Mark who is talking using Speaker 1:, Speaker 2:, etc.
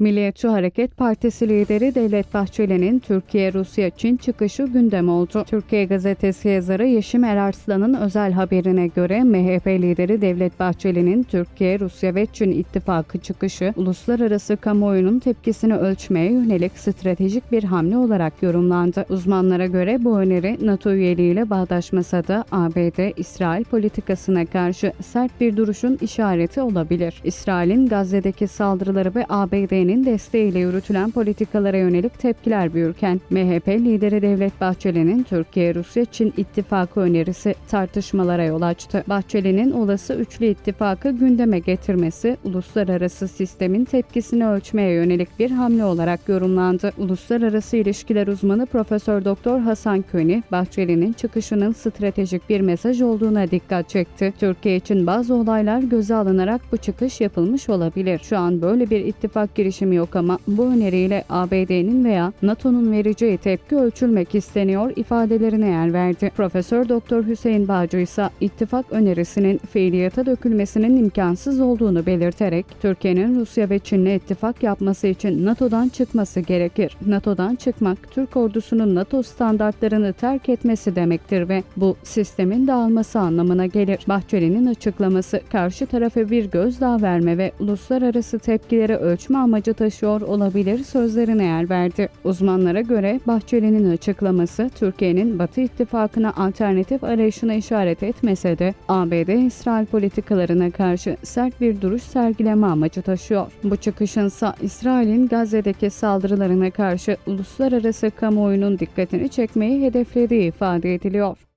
Speaker 1: Milliyetçi Hareket Partisi lideri Devlet Bahçeli'nin Türkiye-Rusya-Çin çıkışı gündem oldu. Türkiye gazetesi yazarı Yeşim Erarslan'ın özel haberine göre MHP lideri Devlet Bahçeli'nin Türkiye, Rusya ve Çin ittifakı çıkışı uluslararası kamuoyunun tepkisini ölçmeye yönelik stratejik bir hamle olarak yorumlandı. Uzmanlara göre bu öneri NATO üyeliğiyle bağdaşmasa da ABD, İsrail politikasına karşı sert bir duruşun işareti olabilir. İsrail'in Gazze'deki saldırıları ve ABD'nin desteğiyle yürütülen politikalara yönelik tepkiler büyürken MHP lideri Devlet Bahçeli'nin Türkiye-Rusya-Çin ittifakı önerisi tartışmalara yol açtı. Bahçeli'nin olası üçlü ittifakı gündeme getirmesi uluslararası sistemin tepkisini ölçmeye yönelik bir hamle olarak yorumlandı. Uluslararası ilişkiler uzmanı Profesör Doktor Hasan Köni, Bahçeli'nin çıkışının stratejik bir mesaj olduğuna dikkat çekti. Türkiye için bazı olaylar göze alınarak bu çıkış yapılmış olabilir. Şu an böyle bir ittifak girişimi yok ama bu öneriyle ABD'nin veya NATO'nun vereceği tepki ölçülmek isteniyor ifadelerine yer verdi. Profesör Doktor Hüseyin Bağcı ise ittifak önerisinin fiiliyata dökülmesinin imkansız olduğunu belirterek Türkiye'nin Rusya ve Çin'le ittifak yapması için NATO'dan çıkması gerekir. NATO'dan çıkmak Türk ordusunun NATO standartlarını terk etmesi demektir ve bu sistemin dağılması anlamına gelir. Bahçeli'nin açıklaması karşı tarafa bir gözdağı verme ve uluslararası tepkileri ölçme amacı taşıyor olabilir sözlerine yer verdi. Uzmanlara göre Bahçeli'nin açıklaması Türkiye'nin Batı ittifakına alternatif arayışına işaret etmese de ABD-İsrail politikalarına karşı sert bir duruş sergileme amacı taşıyor. Bu çıkışınsa İsrail'in Gazze'deki saldırılarına karşı uluslararası kamuoyunun dikkatini çekmeyi hedeflediği ifade ediliyor.